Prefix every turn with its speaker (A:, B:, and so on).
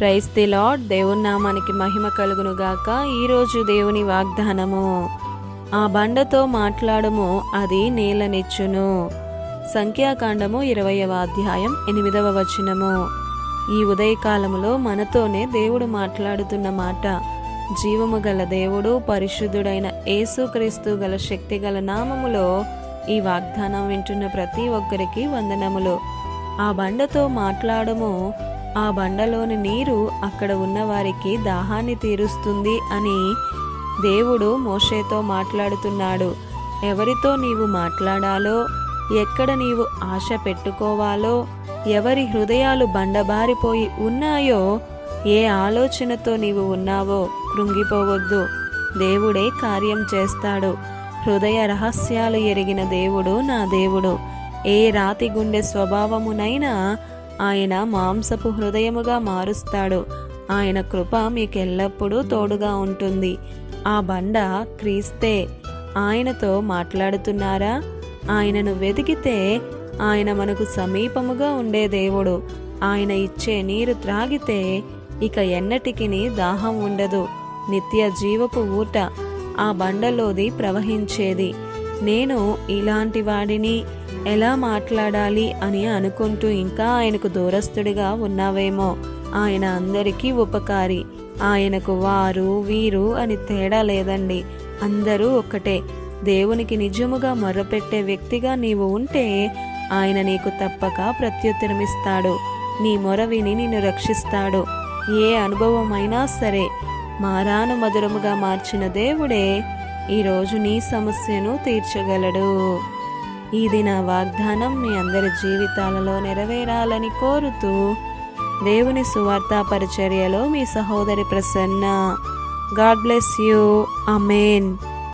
A: Price the lord దేవుని నామానికి మహిమ కలుగును గాక ఈరోజు దేవుని వాగ్దానము ఆ బండతో మాట్లాడము అది నేలనిచ్చును. సంఖ్యాకాండము ఇరవయవ అధ్యాయం ఎనిమిదవ వచనము. ఈ ఉదయకాలములో మనతోనే దేవుడు మాట్లాడుతున్న మాట జీవము గల దేవుడు పరిశుద్ధుడైన యేసుక్రీస్తు గల శక్తి గల నామములో ఈ వాగ్దానం వింటున్న ప్రతి ఒక్కరికి వందనములు. ఆ బండతో మాట్లాడము ఆ బండలోని నీరు అక్కడ ఉన్నవారికి దాహాన్ని తీరుస్తుంది అని దేవుడు మోషేతో మాట్లాడుతున్నాడు. ఎవరితో నీవు మాట్లాడాలో ఎక్కడ నీవు ఆశ పెట్టుకోవాలో ఎవరి హృదయాలు బండబారిపోయి ఉన్నాయో ఏ ఆలోచనతో నీవు ఉన్నావో కృంగిపోవద్దు. దేవుడే కార్యం చేస్తాడు. హృదయ రహస్యాలు ఎరిగిన దేవుడు నా దేవుడు. ఏ రాతి గుండె స్వభావమునైనా ఆయన మాంసపు హృదయముగా మారుస్తాడు. ఆయన కృప మీకెల్లప్పుడూ తోడుగా ఉంటుంది. ఆ బండ క్రీస్తే ఆయనతో మాట్లాడుతున్నారా? ఆయనను వెతికితే ఆయన మనకు సమీపముగా ఉండే దేవుడు. ఆయన ఇచ్చే నీరు త్రాగితే ఇక ఎన్నటికి దాహం ఉండదు. నిత్య జీవపు ఊట ఆ బండలోది ప్రవహించేది. నేను ఇలాంటి వాడిని ఎలా మాట్లాడాలి అని అనుకుంటూ ఇంకా ఆయనకు దూరస్తుడిగా ఉన్నావేమో. ఆయన అందరికీ ఉపకారి. ఆయనకు వారు వీరు అని తేడా లేదండి. అందరూ ఒక్కటే. దేవునికి నిజముగా మొర్రపెట్టే వ్యక్తిగా నీవు ఉంటే ఆయన నీకు తప్పక ప్రత్యుత్తరమిస్తాడు. నీ మొర విని నిన్ను రక్షిస్తాడు. ఏ అనుభవమైనా సరే మారాను మధురముగా మార్చిన దేవుడే ఈరోజు నీ సమస్యను తీర్చగలడు. ఇది నా వాగ్దానం మీ అందరి జీవితాలలో నెరవేరాలని కోరుతూ దేవుని సువార్త పరిచర్యలో మీ సహోదరి Prasanna. God bless you. Amen